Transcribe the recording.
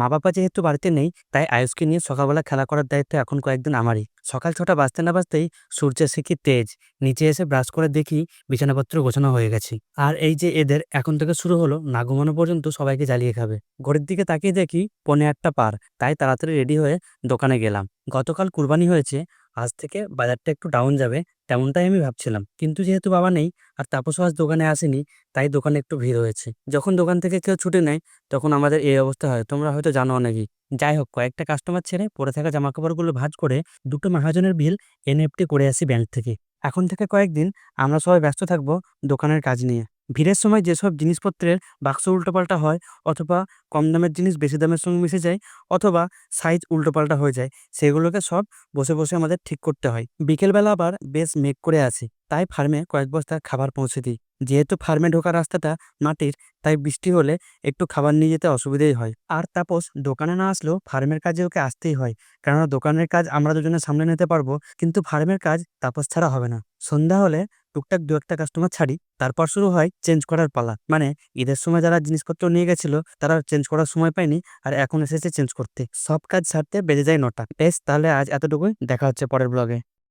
মা বাবা যেহেতু বাড়িতে নেই, তাই আয়ুষকে নিয়ে সকালবেলা খেলা করার দায়িত্ব এখন কয়েকদিন আমারই। সকাল ছটা বাজতে না বাজতেই সূর্যের শিখি তেজ, নিচে এসে ব্রাশ করে দেখি বিছানাপত্র গোছানো হয়ে গেছে। আর এই যে এদের, এখন থেকে শুরু হলো, না ঘুমানো পর্যন্ত সবাইকে জ্বালিয়ে খাবে। ঘড়ির দিকে তাকিয়ে দেখি পৌনে একটা পার, তাই তাড়াতাড়ি রেডি হয়ে দোকানে গেলাম। গতকাল কুরবানি হয়েছে আজ থেকে বাজারটা একটু ডাউন যাবে, তেমনটাই আমি ভাবছিলাম। কিন্তু যেহেতু বাবা নেই আর তাপসও আজ দোকানে আসেনি, তাই দোকানে একটু ভিড় হয়েছে। যখন দোকান থেকে কেউ ছুটে নেয়, তখন আমাদের এই অবস্থা হয়। তোমরা হয়তো জানো অনেকেই। যাই হোক, কয়েকটা কাস্টমার ছেড়ে পরে থাকা জামা কাপড়গুলো ভাঁজ করে দুটো মহাজনের বিল এনএফটি করে আসি ব্যাংক থেকে। এখন থেকে কয়েকদিন আমরা সবাই ব্যস্ত থাকব দোকানের কাজ নিয়ে। ভিড়ের সময় যেসব জিনিসপত্রের বাক্স উল্টোপাল্টা হয় অথবা কম দামের জিনিস বেশি দামের সঙ্গে মিশে যায় অথবা সাইজ উল্টোপাল্টা হয়ে যায়, সেগুলোকে সব বসে বসে আমাদের ঠিক করতে হয়। বিকেলবেলা আবার বেশ মেঘ করে আসি, তাই ফার্মে কয়েক বস্তা খাবার পৌঁছে দিই। যেহেতু ফার্মে ঢোকার রাস্তাটা মাটির, তাই বৃষ্টি হলে একটু খাবার নিয়ে যেতে অসুবিধেই হয়। আর তাপস দোকানে না আসলেও ফার্মের কাজে ওকে আসতেই হয়, কেননা দোকানের কাজ আমরা দুজনে সামলে নিতে পারব, কিন্তু ফার্মের কাজ তাপস ছাড়া হবে না। সন্ধ্যা হলে টুকটাক দু একটা কাস্টমার ছাড়ি, তারপর শুরু হয় চেঞ্জ করার পালা। মানে ঈদের সময় যারা জিনিসপত্র নিয়ে গেছিল, তারা চেঞ্জ করার সময় পায়নি আর এখন এসেছে চেঞ্জ করতে। সব কাজ ছাড়তে বেজে যায় নটা। বেশ, তাহলে আজ এতটুকুই। দেখা হচ্ছে পরের ব্লগে